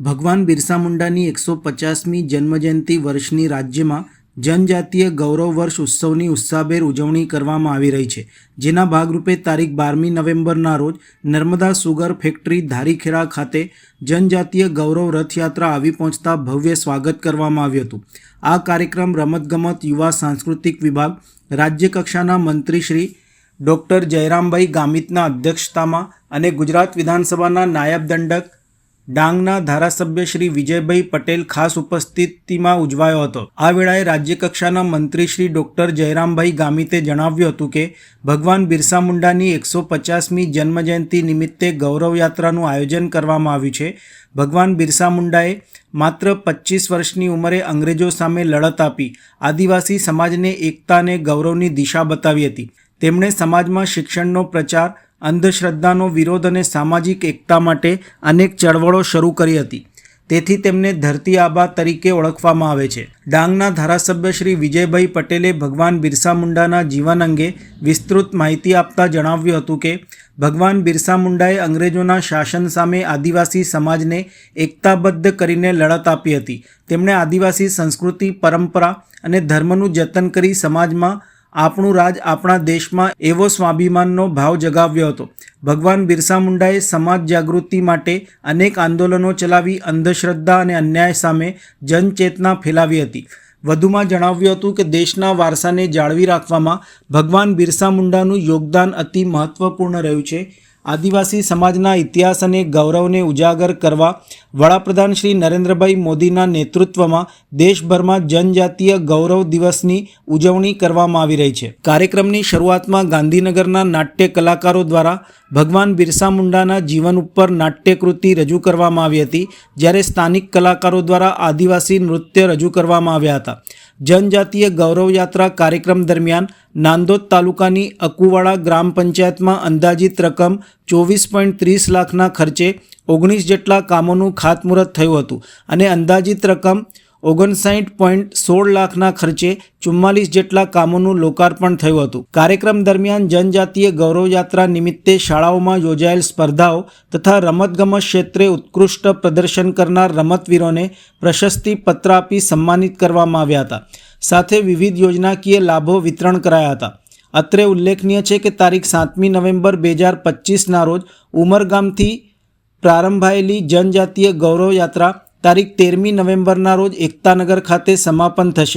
ભગવાન બિરસા મુંડાની એકસો પચાસમી જન્મજયંતિ વર્ષની રાજ્યમાં જનજાતીય ગૌરવ વર્ષ ઉત્સવની ઉત્સાહભેર ઉજવણી કરવામાં આવી રહી છે, જેના ભાગરૂપે તારીખ બારમી નવેમ્બરના રોજ નર્મદા સુગર ફેક્ટરી ધારીખેડા ખાતે જનજાતીય ગૌરવ રથયાત્રા આવી પહોંચતા ભવ્ય સ્વાગત કરવામાં આવ્યું હતું. આ કાર્યક્રમ રમતગમત, યુવા, સાંસ્કૃતિક વિભાગ, રાજ્યકક્ષાના મંત્રી શ્રી ડૉક્ટર જયરામભાઈ ગામિતના અધ્યક્ષતામાં અને ગુજરાત વિધાનસભાના નાયબ દંડક ડાંગના ધારાસભ્ય શ્રી વિજયભાઈ પટેલ ખાસ ઉપસ્થિતિમાં ઉજવાયો હતો. આ વેળાએ રાજ્યકક્ષાના મંત્રી શ્રી ડૉક્ટર જયરામભાઈ ગામિતે જણાવ્યું હતું કે, ભગવાન બિરસા મુંડાની એકસો પચાસમી જન્મજયંતિ નિમિત્તે ગૌરવ યાત્રાનું આયોજન કરવામાં આવ્યું છે. ભગવાન બિરસા મુંડાએ માત્ર પચીસ વર્ષની ઉંમરે અંગ્રેજો સામે લડત આપી, આદિવાસી સમાજને એકતા અને ગૌરવની દિશા બતાવી હતી. તેમણે સમાજમાં શિક્ષણનો પ્રચાર અંધશ્રદ્ધાનો વિરોધ અને સામાજિક એકતા માટે અનેક ચળવળો શરૂ કરી હતી. તેથી તેમને ધરતી આબા તરીકે ઓળખવામાં આવે છે. ડાંગના ધારાસભ્ય શ્રી વિજયભાઈ પટેલે ભગવાન બિરસા મુંડાના જીવન અંગે વિસ્તૃત માહિતી આપતા જણાવ્યું હતું કે, ભગવાન બિરસા મુંડાએ અંગ્રેજોના શાસન સામે આદિવાસી સમાજને એકતાબદ્ધ કરીને લડત આપી હતી. તેમણે આદિવાસી સંસ્કૃતિ, પરંપરા અને ધર્મનું જતન કરી સમાજમાં આપણું રાજ આપણા દેશમાં એવો સ્વાભિમાનનો ભાવ જગાવ્યો હતો. ભગવાન બિરસા મુંડાએ સમાજ જાગૃતિ માટે અનેક આંદોલનો ચલાવી, અંધશ્રદ્ધા અને અન્યાય સામે જનચેતના ફેલાવી હતી. વધુમાં જણાવ્યું હતું કે દેશના વારસાને જાળવી રાખવામાં ભગવાન બિરસા મુંડાનું યોગદાન અતિ મહત્વપૂર્ણ રહ્યું છે. આદિવાસી સમાજના ઇતિહાસ અને ગૌરવને ઉજાગર કરવા વડાપ્રધાન શ્રી નરેન્દ્રભાઈ મોદીના નેતૃત્વમાં દેશભરમાં જનજાતીય ગૌરવ દિવસની ઉજવણી કરવામાં આવી રહી છે. કાર્યક્રમની શરૂઆતમાં ગાંધીનગરના નાટ્ય કલાકારો દ્વારા ભગવાન બિરસા મુંડાના જીવન ઉપર નાટ્યકૃતિ રજૂ કરવામાં આવી હતી, જ્યારે સ્થાનિક કલાકારો દ્વારા આદિવાસી નૃત્ય રજૂ કરવામાં આવ્યા હતા. જનજાતીય ગૌરવ યાત્રા કાર્યક્રમ દરમિયાન નાંદોદ તાલુકાની અકુવાડા ગ્રામ પંચાયતમાં અંદાજિત રકમ ચોવીસ પોઈન્ટ ત્રીસ લાખના ખર્ચે ઓગણીસ જેટલા કામોનું ખાતમુહૂર્ત થયું હતું અને અંદાજિત રકમ ઓગણસાઠ પોઈન્ટ સોળ લાખના ખર્ચે ચુમ્માલીસ જેટલા કામોનું લોકાર્પણ થયું હતું. કાર્યક્રમ દરમિયાન જનજાતીય ગૌરવયાત્રા નિમિત્તે શાળાઓમાં યોજાયેલ સ્પર્ધાઓ તથા રમતગમત ક્ષેત્રે ઉત્કૃષ્ટ પ્રદર્શન કરનાર રમતવીરોને પ્રશસ્તિ પત્ર આપી સન્માનિત કરવામાં આવ્યા હતા. સાથે વિવિધ યોજનાકીય લાભો વિતરણ કરાયા હતા. અત્રે ઉલ્લેખનીય છે કે તારીખ સાતમી નવેમ્બર બે હજાર પચીસના રોજ ઉમરગામથી પ્રારંભાયેલી જનજાતીય ગૌરવ યાત્રા તારીખ તેરમી નવેમ્બરના રોજ એકતાનગર ખાતે સમાપન થશે.